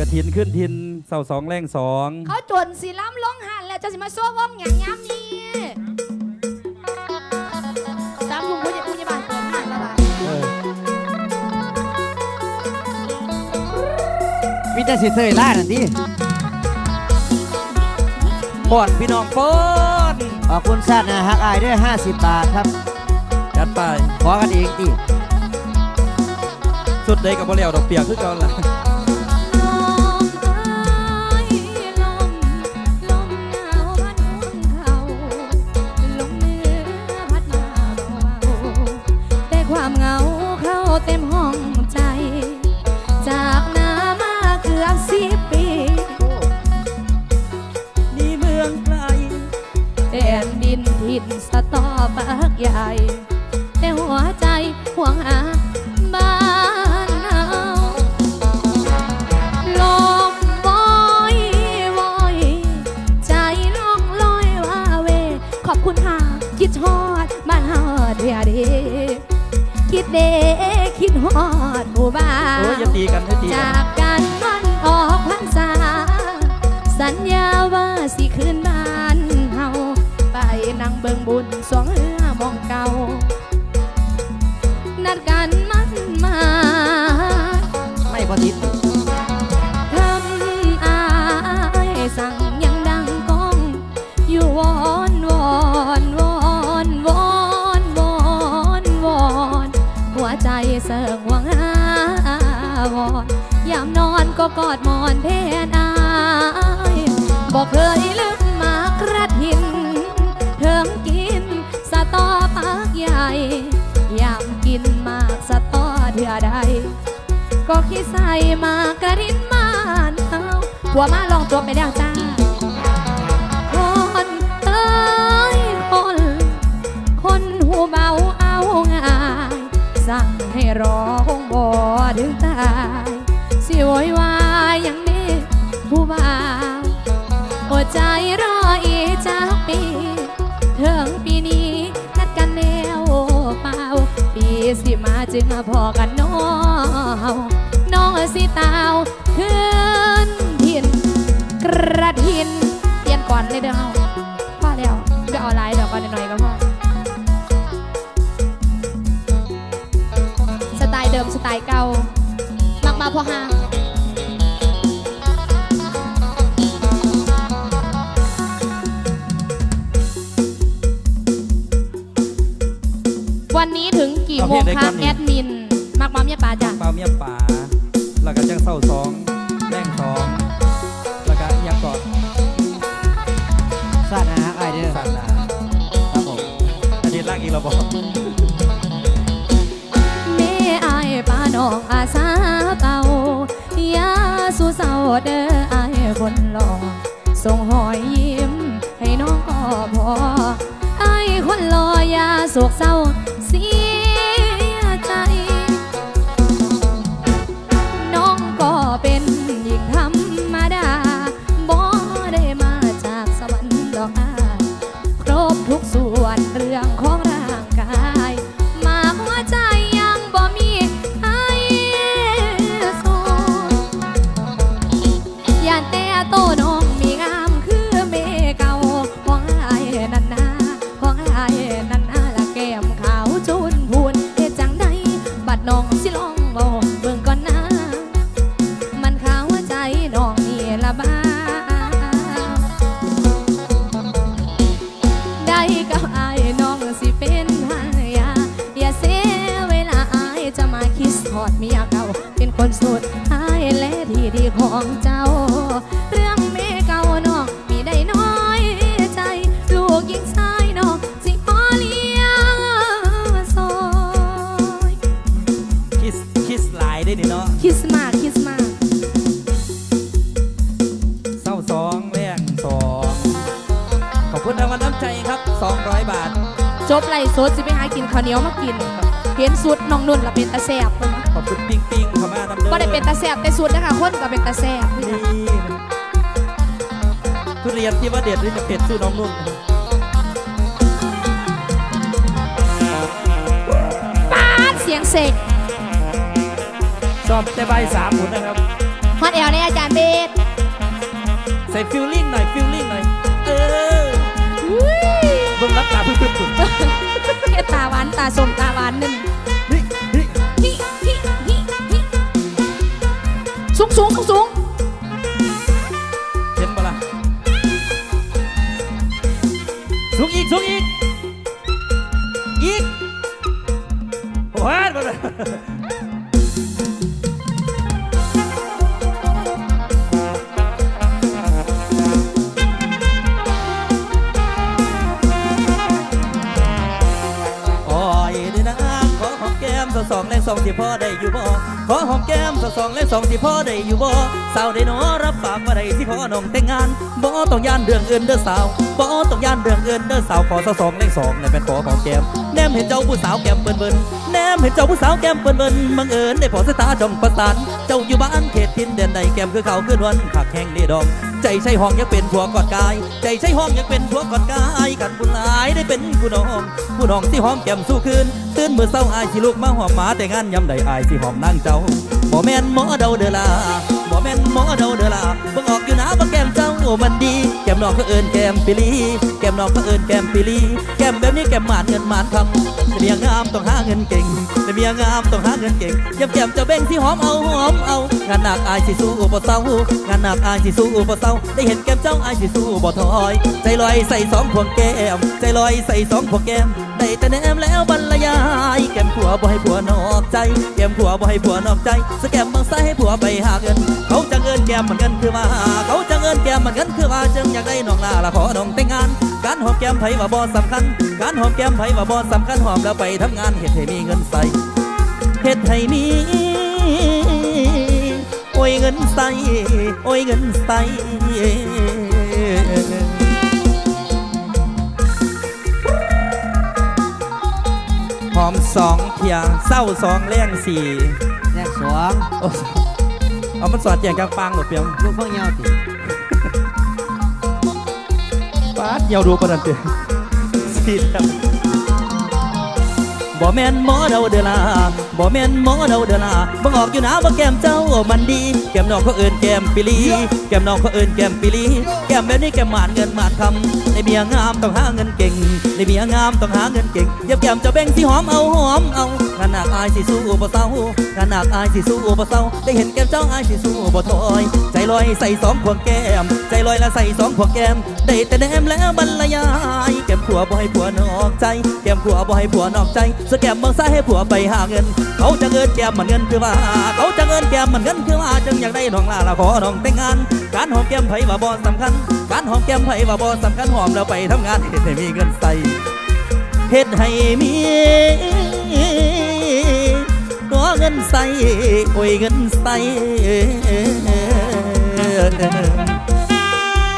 กระถินขึ้นทินเสาสองแรงสองเขาจนสีล้ำลงหันแล้วจะสิมาโซ่วงอย่างย้ำนี่ตามคุณผู้ใหญ่ผู้ใหญ่บ้านเปิดหันแล้วล่ะเออมีแต่สิเสยล่านั่นดิปอนพี่น้องปอนขอบคุณชาตินะฮักอายด้วย50 บาทครับ จัดไป ขอกันเองติสุดเลยกับบ่แล้วดอกเปียกคือเก่าล่ะ ตอปากใหญ่ แต่หัวใจห่วงหาบ้านเฮาลมวอยวอยใจล่องลอยว่าเว ขอบคุณค่ะคิดฮอดบ้านเฮาเดียดีคิดเดคิดฮอดหมู่บ้าโอ้ยนอย่าตีกันอย่าตีกัจานกกัน บิงบุญสวงเรือมองเก่า นัดกันมันมา ไม่พอติดทำอายสั่งยังดังก้อง อยู่วอนวอนวอนวอนวอนวอนหัวใจเสื่องหวังหาวอนยามนอนก็กอดหมอนแทนอายบอกเคยลืม ใหญ่ยามกินมากสตอเถื่อใดก็ขี้ใส่มากระดินมานเอาหัวมาลองตัวไปแล้วจ้าคนเอ้ยคน คนหูเบาเอาง่ายสั่งให้รอคงบ่ถึงตายสิโวยวายอย่างนี้ผู้บ่าวอดใจ จึงมาพอกันน้องน้องสิตาวขึ้นทินกระทินเปลี่ยนก่อนเลยเด้อเฮาพอแล้วจะเอาลายดอกก่อนหน่อยก็พอสไตล์เดิมสไตล์เก่ามักมาพอหาวันนี้ถึงกี่โมงคะ จบไล่สดสิไปหากินข้าวเหนียวมากิน เห็นสุดน้องนุ่นละเป็นตาแสบเพิ่นขอบคุณปิงปิงขม่าดำเดิบ่ได้เป็นตาแสบแต่สุดนะคะคนก็เป็นตาแสบนี่ทุเรียนที่ว่าเด็ดหรือจะเผ็ดสู้น้องนุ่นปาดเสียงเสกชอบแต่ใบสามหมุนนะครับ ฮอดแอลในอาจารย์เบสใส่ฟิลลิ่งหน่อยฟิลลิ่งหน่อย เอออุ้ยเบิ่งรับตาพึ่งพึ่งพึ่งเฮ็ด ตาหวานตาสมตาหวานนั่นนี่นี่ฮิฮิฮิฮิสูงสูงสูงสูงเห็นปะล่ะสูงอีกสูงอีกอีกว้าวมาเลย องสองที่พ่อได้อยู่บ่ขอหอมแก้มสองสองและสองที่พ่อได้อยู่บ่สาวได้หนอรับปากว่าได้ที่พ่อน้องแต่งงานบ่ต้องย่านเรื่องอื่นเด้อสาวบ่ต้องย่านเรื่องอื่นเด้อสาวขอสองสองและสองและเป็นขอหอมแก้มแนมเห็นเจ้าผู้สาวแก้มเบิ่นเบิ่นแนมเห็นเจ้าผู้สาวแก้มเบิ่นเบิ่นบังเอิญได้พอสายตาจ้องประสานเจ้าอยู่บ้านเขตทินเด่นใดแก้มคือเขาขึ้นวันขักแห้งนี่ดอก ใจใช่ห้องยังเป็นผัวกอดกาย ใจใช่ห้องยังเป็นผัวกอดกายกันบุญหลายได้เป็นผู้น้องผู้น้องที่หอมแก้มสู้คืนตื่นเมื่อเศร้าอายสิลูกมาหอมหมาแต่งานยำใดอายสิหอมนางเจ้าบ่แม่นหมอเดาเดลาบ่แม่นหมอเดาเดลาเบิ่งออกอยู่นะบ่แก้มเจ้ามันดี แก้มน้องเขาเอินแก้มปิลีแก้มน้องเขาเอินแก้มปิลีแก้มแบบนี้แก้มหมาดเงินหมาดคำเมียงามต้องหาเงินเก่งแต่เมียงามต้องหาเงินเก่งยำแก้มจะเบ่งที่หอมเอาหอมเอางานหนักอายสิสู้อุปเศร้างานหนักอายสิสู้อุปเศร้าได้เห็นแก้มเจ้าอายสิสู้บ่ถอย ใจลอยใส่สองพวงแก้มใจลอยใส่สองพวงแก้ม ได้แต่แนมแล้วบรรยายแก้มผัวบ่ให้ผัวนอกใจแก้มผัวบ่ให้ผัวนอกใจสแกมบางไซให้ผัวไปหาเงิน เขาจะเงินแก้มเหมือนกันคือว่าเขาจะเงินแก้มเหมือนกันคือว่าจึงอยากได้น้องลาละขอน้องแต่งงาน การหอมแก้มไผว่าบ่สำคัญ การหอมแก้มไผว่าบ่สำคัญหอมแล้วไปทำงานเฮ็ดให้มีเงินใส่เฮ็ดให้มีโอ้ยเงินใส่โอ้ยเงินใส่ อมสองเทียเศร้าสองแรงสี่แยกสองโอ้เอามันสอดแจงกลางปางหรอเปียงลูกเพิ่งเงาติปาดเหี่ยวดูประดันเปียงสีดำบ่แม่นหมอเดาเดอลาบ่แม่นหมอเดาเดอลาบ่งออกอยู่นะว่าแก้มเจ้ามันดี แก้มน้องเขาเอิ้นแก้มปิลี แก้มน้องเขาเอิ้นแก้มปิลี แก้มแบบนี้แก้มหมานเงินหมานคำในเมียงามต้องหาเงินเก่ง ในเมียงามต้องหาเงินเก่งยับแก้มเจะแบ่งที่หอมเอาหอมเอางานหนักอายสิสู้บ่เศร้างานหนักอายสิสู้บ่เศร้าได้เห็นแก้มเจ้าอายสิสู้บ่ถอยใจลอยใส่สองพวงแก้ม ใจลอยละใส่สองพวงแก้ม ได้แต่แนมแล้วบรรยายแก้มผัวบ่ให้ผัวนอกใจแก้มผัวบ่ให้ผัวนอกใจสแกมบางซ้ายให้ผัวไปหาเงิน เขาจะเงินแก้มมันเงินคือว่า เขาจะเงินแก้มมันเงินคือว่าจึงอยากได้น้องลาละขอน้องแต่งงาน การหอมแก้มไผว่าบ่สำคัญ การหอมแก้มไผว่าบ่สำคัญหอมแล้วไปทำงานเฮ็ดให้มีเงินใส่ เฮ็ดให้มีตัวเงินใส่โอ้ยเงินใส่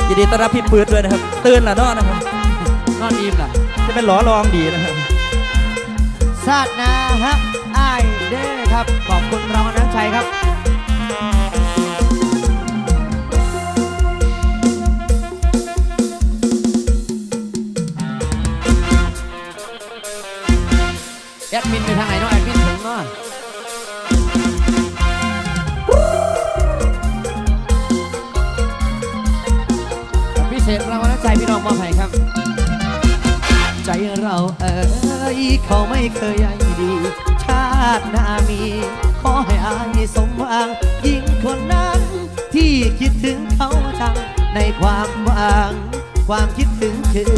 ยินดีต้อนรับพี่ปืดด้วยนะครับ ตื่นล้วเนาะนะครับนอนอิ่มล่ะจะเป็นหลอลองดีนะครับซาดนาฮะไอเด้ครับ ขอบคุณรางน้ำใจครับ แอดมินไปทางไหนเนาะแอดมินถึงเนาะพิเศษรางวัลน้ำใจพี่น้องมอบให้ครับ ใจเราเอ่ยเขาไม่เคยใยดี ชาติหน้ามี ขอให้อายสมหวังยิ่งคนนั้น ที่คิดถึงเขาจังในความหวัง ความคิดถึงคือ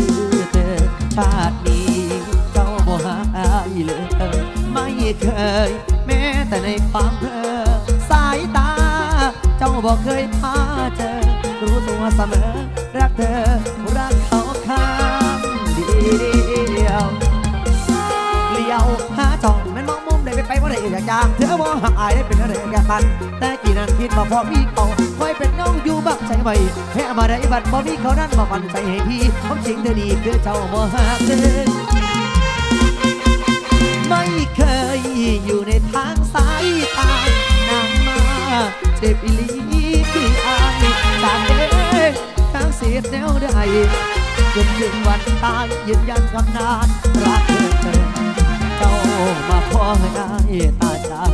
เธอชาตินี้า เลย ไม่เคย แม้แต่ในความเพอสายตา เจ้าบอกเคยพาเจอ รู้ตัวเสมอ รักเธอ รักเขาข้างเดียวเลี้ยวหาจองแม่นมองมุมได้ไปไปว่าได้อยากจางเธอมองหักอายได้เป็นอะไรแก่กัน แต่กี่นั้นคิดมาพอมีเขาคอยเป็นน้องอยู่บักใจไว้แพ้มาได้บัดพอมีเขานั้นมาฟันใจให้พี่ผมจริงเธอดีคือเจ้าบ่หักเธอ ไม่เคยอยู่ในทางสายตานางมาเจ็บอีลีที่อายจากเด็กทางเสียดแนวใดจนถึงวันตายยืนยันคำนานรักเธอเจ้ามาขอให้ได้ตาจาก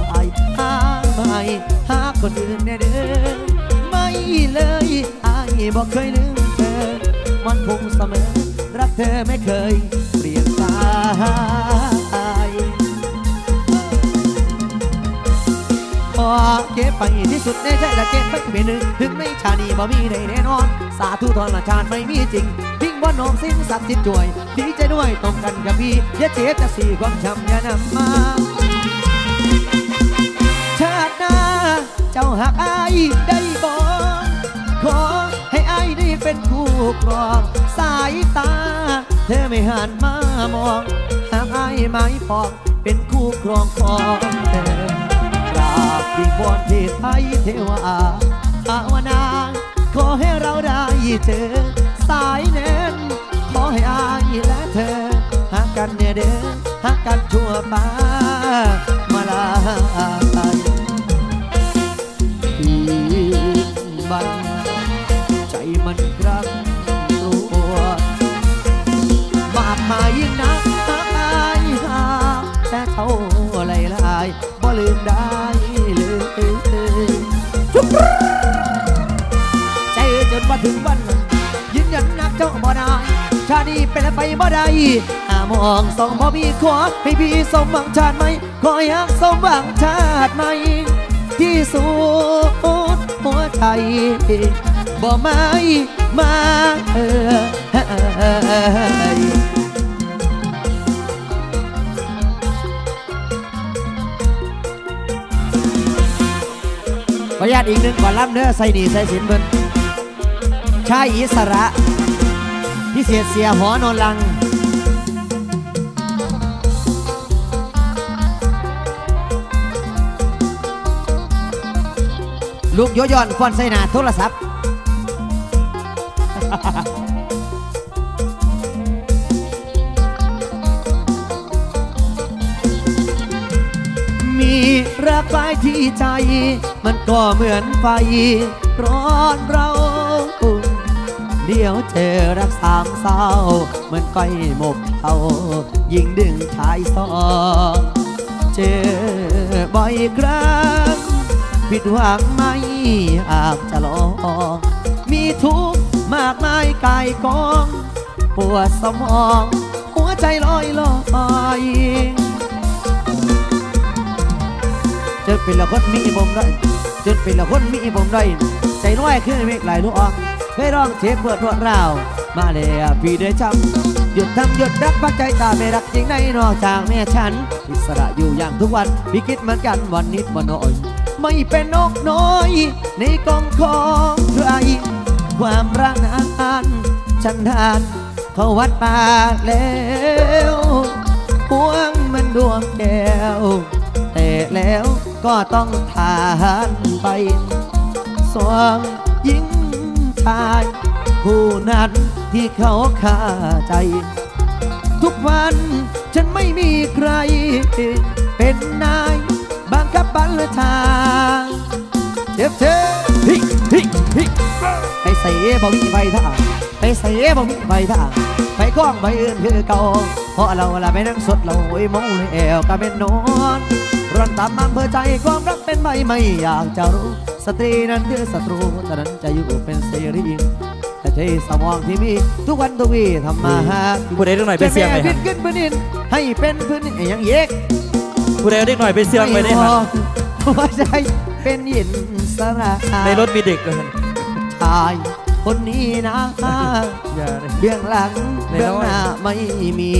หาไม่หาคนอื่นแน่เด้อบอกเคยลืมเธอ มันคงเสมอ รักเธอไม่เคยเปลี่ยนไป เก็บไปที่สุดในใจและเก็บไปเป็นหนึ่งถึงในชาตินี้บ่มีใดแน่นอน สาธุทรชาติไม่มีจริงทิ้งว่าน้องสิ้นสักดิ์สิทธิ์จ่วยดีใจด้วยตรงกันกับพี่อย่าเจ็บจะสีความช้ำอย่านำมาชาติหน้าเจ้าหักอายได้บ่ขอให้อายได้เป็นคู่ครองสายตา เธอไม่หันมามองหากอายไม่ปอเป็นคู่ครองของเธอ วิงวอนเทศไทยเทวาภาวนา ขอให้เราได้เจอ สายเน้น ขอให้อายและเธอหากันเนี่ยเด้อหากันทั่วฟ้ามาลา ชาตินี้เป็นไปบ่ได้หามองสองบ่มีขอให้พี่สมหวังชาติไหมขออยากสมหวังชาติไหมที่สุดหัวใจบ่ไม่มาเอ่ยขออนุญาตอีกหนึ่งก่อนล่ำเนื้อใส่หนีใส่สินเพิ่นชายอิสระ พิเศษเสียหอนอนลัง ลูกโยย้อนฟอนใส่หน้าโทรศัพท์มีรักไฟที่ใจ มันก็เหมือนไฟร้อนเรา เดี๋ยวเจอรักสามเศร้าเหมือนไฟหมกเทายิงดึงชายสองเจอบ่อยครั้งผิดหวังไม่อาจจะลองมีทุกข์มากมายกายกองปวดสมอง หัวใจลอยลอยจนเป็นละคนมีผมได้จนเป็นละคนมีผมได้ใจน้อยขึ้นเมฆไหลลูกออก เคยร้องเทปเพื่อทวดราวมาเลยพี่ได้จำหยุดทำหยุดรักพักใจตาไม่รักจริงในนอกจากแม่ฉัน อิสระอยู่อย่างทุกวัน พี่คิดเหมือนกันวันนิดวันน้อย ไม่เป็นนกน้อย ในกองของใครความรักนั้นฉันทานเขาวัดป่าแล้วพวงมันดวงแก้วแต่แล้วก็ต้องทานไปสวง ชายผู้นั้นที่เขาฆ่าใจ ทุกวันฉันไม่มีใคร เป็นนายบังคับบัญชาเจ็บเธอฮิฮิฮิไปใส่บ่มีไฟท่าไปใส่บ่มีไฟท่าไปกล้องไปอื่นคือเก่าเพราะเราละไม่นั่งสดเราโอ้มองเลยแอวก็เป็นนอนรันตามอำเภอใจความรักเป็นใบไม่อยากจะรู้ สตรีนั้นคือศัตรูแต่นั้นจะอยู่เป็นเสรีแต่ใช้สมองที่มีทุกวันทุกวีทำมาหากินผู้ใดเล็กหน่อยไปเสียงไปจะฮะแม่ขึ้นพื้นดินให้เป็นพื้นดินอย่างเยกผู้ใดเล็กหน่อยไปเสียงไปได้ฮะหัวใจเป็นหยินสระในรถมีเด็กด้วยฮะชายคนนี้นะอย่าเลยเบื้องหลังในเบื้องน้อยหน้าไม่มี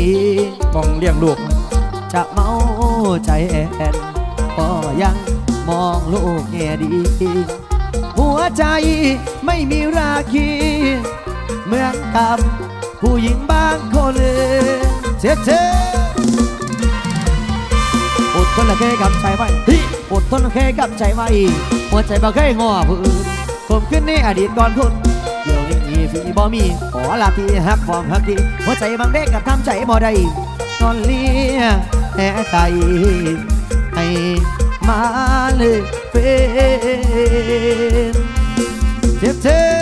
มองเลี้ยงลูกจะเมาใจแอนก็ยัง มองลูกแง่ดี หัวใจไม่มีราคีเหมือนกับผู้หญิงบางคนเลยเจ็บเจ็บอดทนละแค่กำใจไว้อดทนละแค่กำใจไว้หัวใจบ่เคยงอผู้อื่นผมขึ้นในอดีตก่อนคุณเดี๋ยวนี้พี่บ่มีขอลาพี่ฮักความฮักดีหัวใจบางเด็กกับทำใจบ่ได้นอนเลี้ยแต่ใจให้ Malefin Tip tip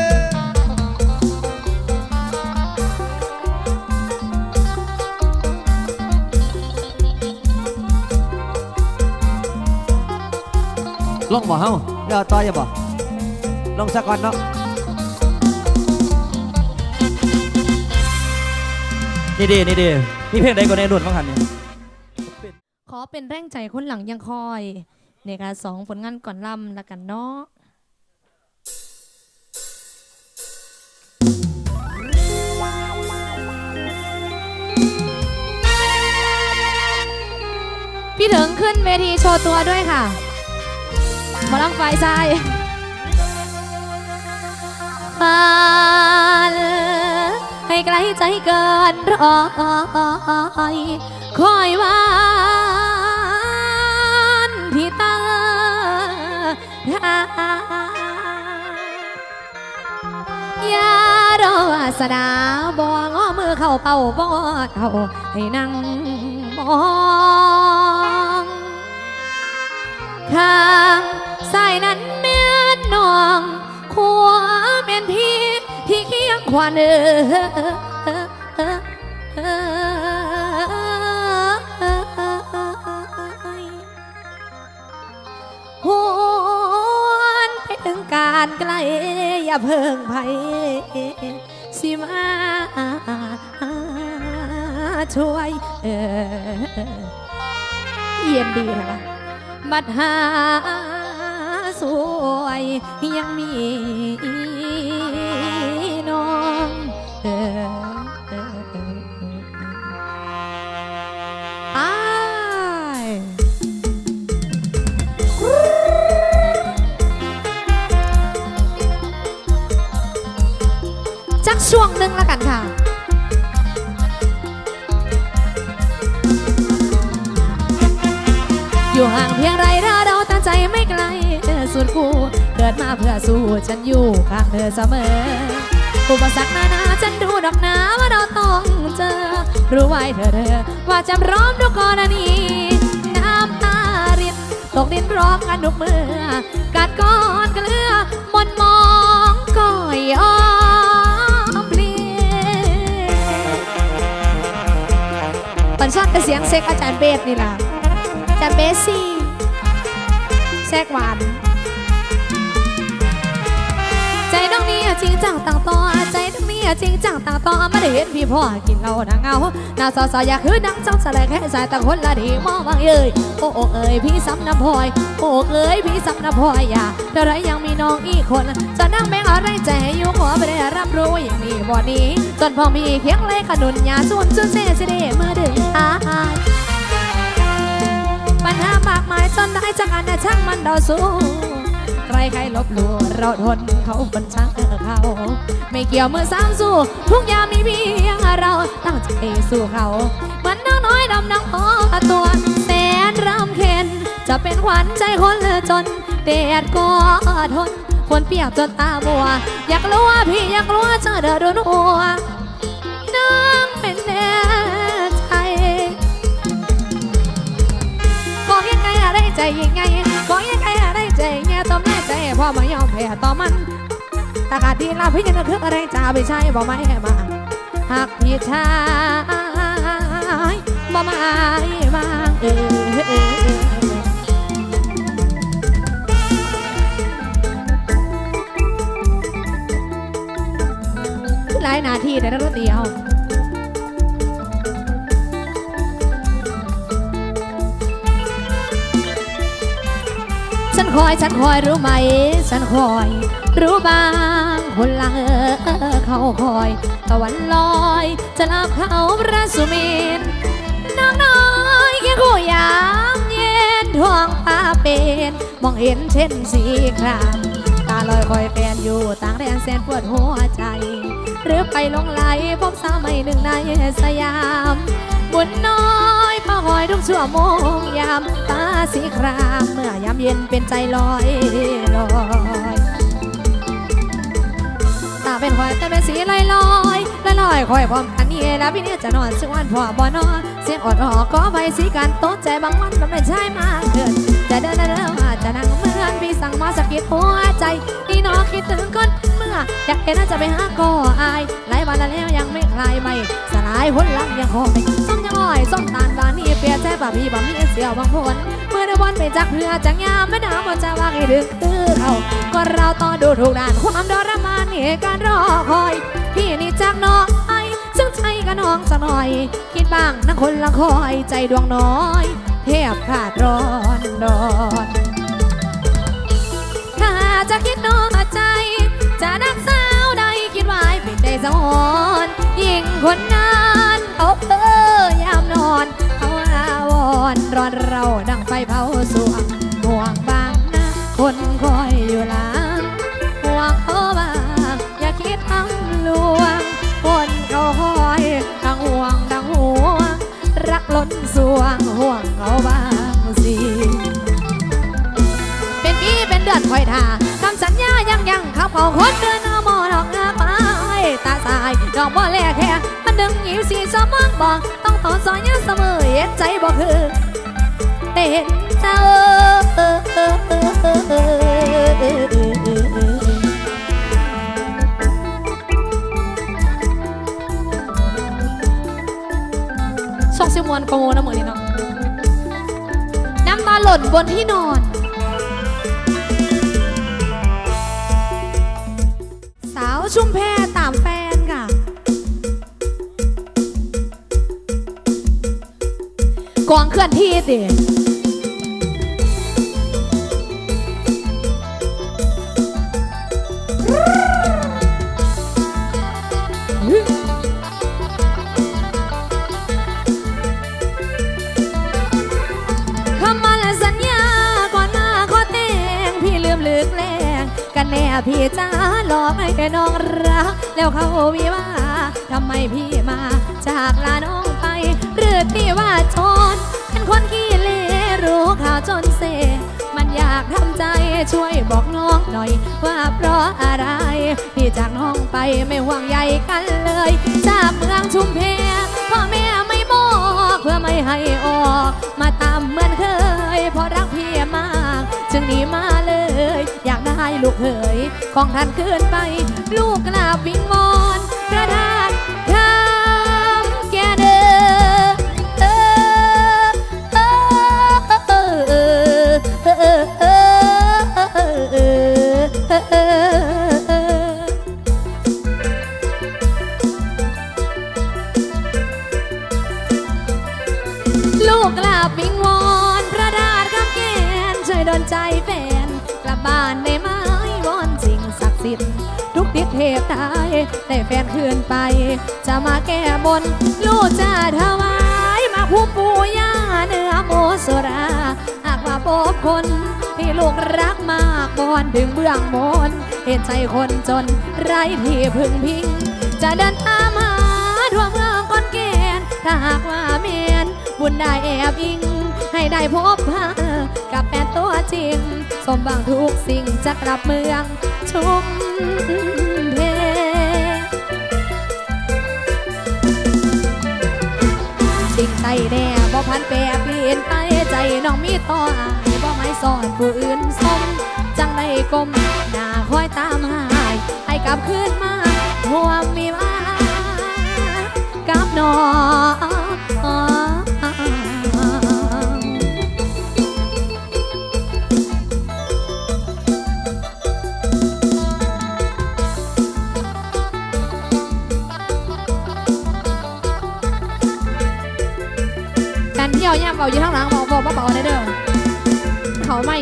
ลงบ่เฮาเดี๋ยวต่อยบ่ลองสักก่อนเนาะนี่ดีนี่ดีมีเพลงใดก่อนในนวนบ้างหันเนี่ย เป็นแรงใจคนหลังยังคอยในการสองผลงานก่อนลำละกันเนาะพี่ถึงขึ้นเวทีโชว์ตัวด้วยค่ะมาลังไฟใจฝันให้ไกลใจเกินรอยคอยหวา ยารอวาสนาบองอมือเข้าเป่าบอดเอาให้นั่งมองข้างซ้ายนั้นแม่นนองขวาแม่นพี่ที่เคียงขวานเอห การไกลอย่าเพิ่งไผสิมาช่วยเออเย็นดีนะบัดหาสวยยังมี ฉันอยู่ข้างเธอเสมออุปสรรคนานาฉันดูดอกหนาว่าเราต้องเจอ รู้ไว้เธอเธอว่าจำร้อมทุกกรณีน้ำตารินตกดินร้องกันทุกเมื่อกัดก้อนเกลือมนมองก็ยอมเลียปันชอบแต่เสียงเซ็กอาจารย์เบสนี่ล่ะจากเบสซี่แทรกหวาน จริงจังต่างต่อใจต้องมีจริงจังต่างต่อไม่ได้เห็นพี่พ่อกินเหล้าหนังเงาหน้าสอสออยากคือดังจังแสลงแค่สายตาคนละดีมองบางเอ้ยโอ้เอ้ยพี่ซ้ำน้ำพลอยโอ้เอ้ยพี่ซ้ำน้ำพลอยอย่าเท่าไรยังมีน้องอีกคนจะนั่งแบงอะไรใจอยู่ขอไม่ได้รับรู้อย่างนี้บ่นี้จนพ่อมีเคียงเลยขนุนยาส่วนจุนเซ่เสด็จเมื่อเดือนอายปัญหามากมายจนได้จากอันช่างมันเราสู้ ใครใครลบหลู่เราทนเขาบนช่างเขา ไม่เกี่ยวเมื่อสามสู้ ทุกอย่างมีเพียงเราตั้งใจสู้เขาเหมือนน้องน้อยดำน้ำพอตัวแสนรำเค็นจะเป็นขวัญใจคนจนแดดก็ทนฝนเปียกจนตาบัว อยากรู้ว่าพี่อยากรู้ว่าเจอเดือดร้อนหัว พ้ต่อมันตากาที่ลาพี่ยังนึกถึงอะไรจะไปใช้บอกไม่มาหากพี่ชายบอกไม่มาเออเออหลายนาทีแต่ละรถเดียว ฉันคอยฉันคอยรู้ไหม ฉันคอย รู้บ้างคนหลังเออเขาคอยตะวันลอย จะลับเขาพระสุเมนน้องน้อยแค่คู่ยามเย็นท้องฟ้าเป็นมองเห็นเช่นสีครามตาลอยคอยแฟนอยู่ต่างแดนแสนปวดหัวใจ หรือไปลงไหลพบสาวใหม่หนึ่งในสยามบุญน้อย มาคอยทุกชั่วโมงยามตาสีครามเมื่อยามเย็นเป็นใจลอยลอยตาเป็นคอยแต่เป็นสีลอยลอยลอยลอยคอยพร้อมกันนี่แล้วพี่เนี่ยจะนอนซึ่งวันพ่อบ่นอนเสียงอดหอกก็ไปสีกันโต๊ะใจบางวันมันไม่ใช่มากเกิน จะเดินเดินเดินอาจจะนั่งเมือนพี่สั่งมาสะกิดหัวใจนี่น้องคิดถึงคนเมื่ออยากเห็นน่าจะไปหาก็อายหลายวันแล้วยังไม่คลายไม่สลายผลลังยังคอยส้มยังอ้อยส้มตาลบานนี่เปียใจบ่าพี่บ่มีเสียวบางคนเมื่อได้วันไปจากเพื่อจังยามไม่ดาวจะว่าให้ดึกคือเขาก็เราต่อดูถูกด่านความดรมานเหตุการรอคอยพี่นี่จากน้องไอซึ่งใจกับน้องสักหน่อย คิดบ้างนะคนละคอยใจดวงน้อย ทบขาดร้อนดอนถ้าจะคิดนอกใจ จะนักสาวใดคิดไว้เป็นใจสะอ่อนยิ่งคนนั้นเขาเออยามนอนเขาอาวรณ์ร้อนเราดังไฟเผาสวงห่วงบางนะคนคอยอยู่หลัง คอยท่าคำสัญญายังยังขับเขาคนเดินเอาหมอดอกงาไม้ตาสายดอกบ่แลแค่มันดึงหิวสีสมองบอกต้องถอนซอยยาเสมอเย็ดใจบ่คือได้เห็นเจ้าส่งสิมวนกว่าโมนะมือนี้เนาะน้ำตาหล่นบนที่นอน ชุมแพตามแฟนค่ะ กองเคลื่อนที่ติ แต่น้องรักแล้วเขาวิว่าทำไมพี่มาจากลาน้องไป หรือตีว่าชนเป็นคนขี้เลรู้ข่าวจนเซมันอยากทำใจช่วยบอกน้องหน่อย ว่าเพราะอะไร พี่จากน้องไปไม่ห่วงใยกันเลยจากเมืองชุมเพพ่อแม่ไม่บอกเพื่อไม่ให้ออก มาตามเหมือนเคยเพราะรักพี่มาก จึงหนีมาเลย ลูกเขยของท่านขึ้นไป ลูกกราบวิงวอนพระทานคำแกเด้อเออเออเออเออเออเออเออเออลูกกลับวิงวอนพระดาษคำแกนช่วยดลใจแฟนกลับบ้านได้ เทพตายได้แฟนคืนไป จะมาแก้บน ลูกจะถวายมาผู้ปู่ย่าเนื้อโมสุราหากว่าพบคนที่ลูกรักมากบอนถึงเบื้องบนเห็นใจคนจนไร้ที่พึ่งพิง จะเดินตามหาทั่วเมืองก้อนแกนถ้าหากว่าเมียนบุญได้แอบอิง ให้ได้พบพากับแฟนตัวจริง สมบังทุกสิ่งจะกลับเมืองชุม แน่บ่พันแปรเปลี่ยนไปใจน้องมีต่ออายบ่ไม่สอนผู้อื่นสมจังได้กลมหน้าคอยตามหายให้กลับคืนมาห่วงมีมา เบาอยู่ข้างหลังบอกบอกเบาๆได้เด้อเขาไม่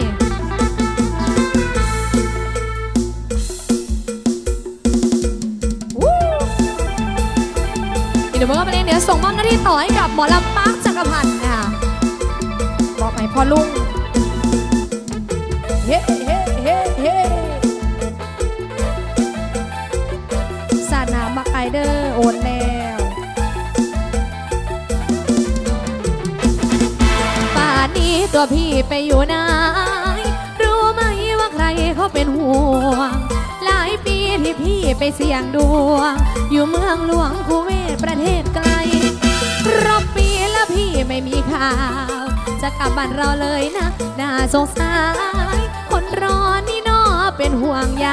วู้เดี๋ยวเมื่อวันนี้เดี๋ยวส่งมอบหน้าที่ต่อให้กับหมอลำปาร์คจักรพันธ์ค่ะบอกไหมพ่อลุงเฮ้ ตัวพี่ไปอยู่ไหนรู้ไหมว่าใครเขาเป็นห่วง หลายปีที่พี่ไปเสี่ยงดวง อยู่เมืองหลวงคูเวตประเทศไกลรอบปีแล้วพี่ไม่มีข่าว จะกลับบ้านเราเลยนะ น่าสงสาร คนรอนี่นอเป็นห่วงใย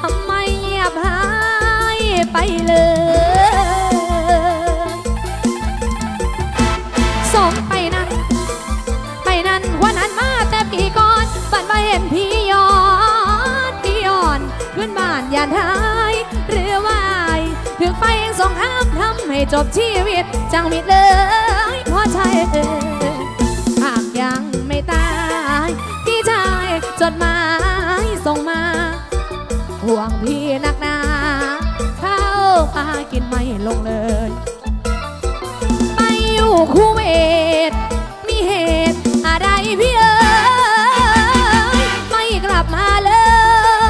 ทำไมเงียบหายไปเลย ให้จบชีวิต จังมิดเลยพราะชายเอ่หากยังไม่ตาย พี่ชายจดหมายส่งมา ห่วงพี่นักหนาข้าวปลากินไม่ลงเลย ไปอยู่คูเวตมีเหตุอะไรพี่เอ๋ยไม่กลับมาเล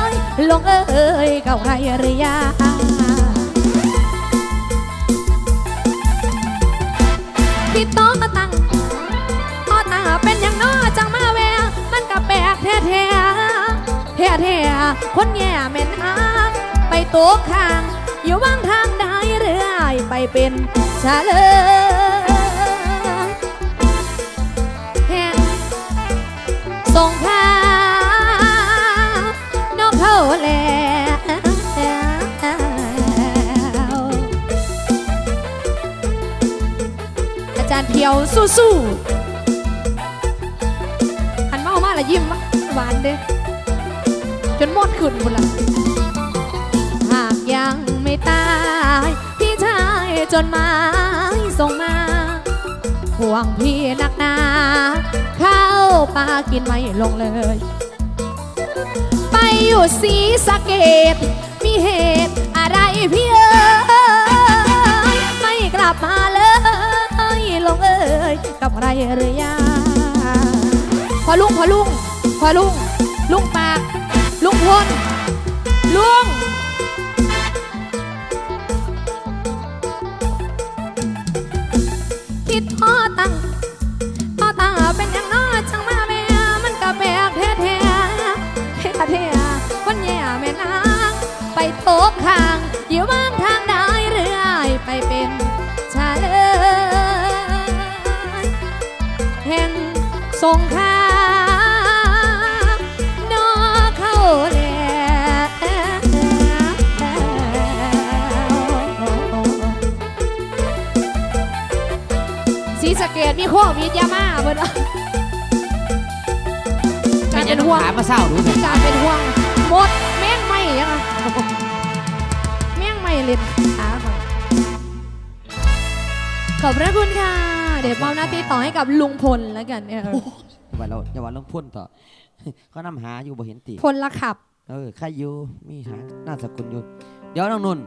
ย ลงเอ้ยกับใครหรือยัง แท้แท้ๆคนแย่แม่นอางไปโต๊ะข้าง อยู่ว่างทางได้เรื่อยไปเป็นชาเลยแห่งส่งข่าวนกเขาแล้วอาจารย์เพียวสู้ๆหันมามาละยิ้มหวานเด้ จนหมดขึ้นหมดละหากยังไม่ตาย พี่ชายจนหมายส่งมาห่วงพี่นักหนาข้าปลากินไม่ลงเลย ไปอยู่สีสะเกตมีเหตุอะไรพี่เอ๋ยไม่กลับมาเลยลงเอ้ยกับใครหรือยังพอลุงพอลุงพอลุงลุงไป พลลุงคิดทอตังทอตาเป็นอย่างน้อจังมาแม่มันก็แบกแท้แท้แท้แท้คนแย่แม่นางไปโต๊ะข้างอยู่บ้างทางได้เรื่อยไปเป็นชาเลยแห่งสงครา สะเกตมีโควิดยามาเบิดว่าเป็กานรยัเป็นงห่วงขามาเศร้าดูสิการเป็นห่วงหมดแม่งไม่ยังไงแม่งไม่เล็ดขาค่ะขอบพระคุณค่ะ เดี๋ยวมอบหน้าที่ต่อให้กับลุงพลแล้วกันเนี่ยอย่าว่าเราอย่าว่าลงพ่นต่อเขานำหาอยู่บ่เห็นติพลละขับ เออใครอยู่มีหาหน้าสกุลอยู่ เดี๋ยวน้องนุ่น